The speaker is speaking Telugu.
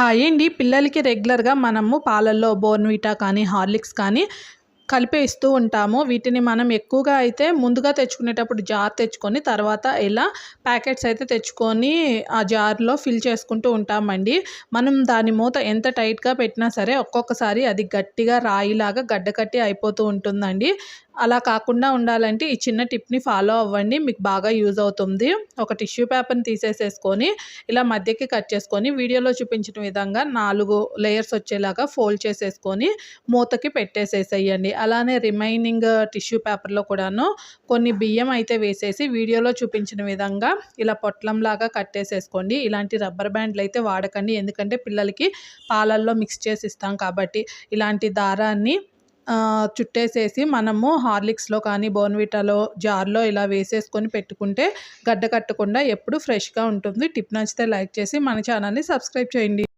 హాయ్ అండి. పిల్లలకి రెగ్యులర్గా మనము పాలల్లో బోర్న్విటా కానీ హార్లిక్స్ కానీ కలిపేస్తూ ఉంటాము. వీటిని మనం ఎక్కువగా అయితే ముందుగా తెచ్చుకునేటప్పుడు జార్ తెచ్చుకొని తర్వాత ఇలా ప్యాకెట్స్ అయితే తెచ్చుకొని ఆ జార్లో ఫిల్ చేసుకుంటూ ఉంటామండి. మనం దాని మూత ఎంత టైట్గా పెట్టినా సరే ఒక్కొక్కసారి అది గట్టిగా రాయిలాగా గడ్డకట్టి అయిపోతూ ఉంటుందండి. అలా కాకుండా ఉండాలంటే ఈ చిన్న టిప్ని ఫాలో అవ్వండి. మీకు బాగా యూజ్ అవుతుంది. ఒక టిష్యూ పేపర్ని తీసేసేసుకొని ఇలా మధ్యకి కట్ చేసుకొని వీడియోలో చూపించిన విధంగా నాలుగు లేయర్స్ వచ్చేలాగా ఫోల్డ్ చేసేసుకొని మూతకి పెట్టేసేసేయండి. అలానే రిమైనింగ్ టిష్యూ పేపర్లో కూడాను కొన్ని బియ్యం అయితే వేసేసి వీడియోలో చూపించిన విధంగా ఇలా పొట్లంలాగా కట్టేసేసుకోండి ఇలాంటి రబ్బర్ బ్యాండ్లు అయితే వాడకండి. ఎందుకంటే పిల్లలకి పాలల్లో మిక్స్ చేసి ఇస్తాం కాబట్టి ఇలాంటి దారాన్ని చుట్టేసేసి మనము హార్లిక్స్లో కానీ బోన్విటాలో జార్లో ఇలా వేసేసుకొని పెట్టుకుంటే గడ్డ కట్టకుండా ఎప్పుడు ఫ్రెష్గా ఉంటుంది. టిప్ నచ్చితే లైక్ చేసి మన ఛానల్ని సబ్స్క్రైబ్ చేయండి.